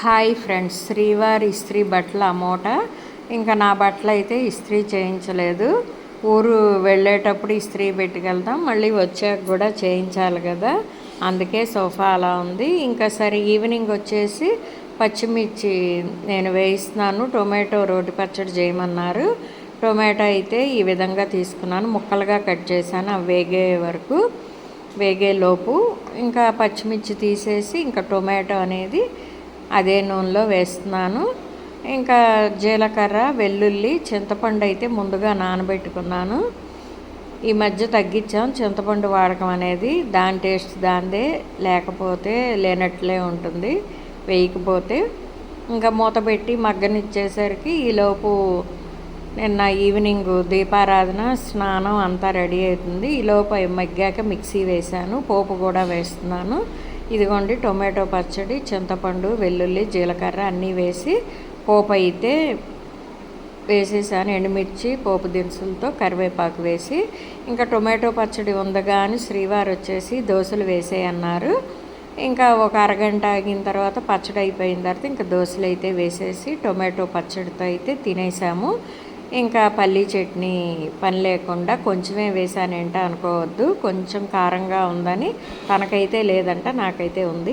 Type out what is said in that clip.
Hi friends శ్రీవారి ఇస్త్రీ బట్టల అమోట ఇంకా నా బట్టలు అయితే ఇస్త్రీ చేయించలేదు. ఊరు వెళ్ళేటప్పుడు ఇస్త్రీ పెట్టుకెళ్తాం మళ్ళీ వచ్చాక కూడా చేయించాలి కదా. అందుకే సోఫా అలా ఉంది. ఇంకా సరే ఈవినింగ్ వచ్చేసి పచ్చిమిర్చి నేను వేయిస్తున్నాను. టొమాటో రోటి పచ్చడి చేయమన్నారు. టొమాటో అయితే ఈ విధంగా తీసుకున్నాను. ముక్కలుగా కట్ చేశాను అవి వేగే వరకు వేగేలోపు ఇంకా పచ్చిమిర్చి తీసేసి ఇంకా టొమాటో అనేది అదే నూనెలో వేస్తున్నాను. ఇంకా జీలకర్ర వెల్లుల్లి చింతపండు అయితే ముందుగా నానబెట్టుకున్నాను. ఈ మధ్య తగ్గించాం. చింతపండు వాడకం అనేది దాని టేస్ట్ దాందే లేకపోతే లేనట్లే ఉంటుంది వేయకపోతే. ఇంకా మూత పెట్టి మగ్గనిచ్చేసరికి ఈలోపు నిన్న ఈవినింగ్ దీపారాధన స్నానం అంతా రెడీ అవుతుంది. ఈలోపు మగ్గాక మిక్సీ వేశాను. పోపు కూడా వేస్తున్నాను. ఇదిగోండి టొమాటో పచ్చడి చింతపండు వెల్లుల్లి జీలకర్ర అన్నీ వేసి పోపు అయితే వేసేసాను. ఎండుమిర్చి పోపు దినుసులతో కరివేపాకు వేసి ఇంకా టొమాటో పచ్చడి ఉందగా అని శ్రీవారు వచ్చేసి దోశలు వేసేయన్నారు ఇంకా ఒక అరగంట ఆగిన తర్వాత పచ్చడి అయిపోయిన తర్వాత ఇంకా దోశలు అయితే వేసేసి టొమాటో పచ్చడితో అయితే తినేసాము. ఇంకా పల్లీ చట్నీ పని లేకుండా కొంచెమే వేసానేంట అనుకోవద్దు. కొంచెం కారంగా ఉందని తనకైతే లేదంట నాకైతే ఉంది.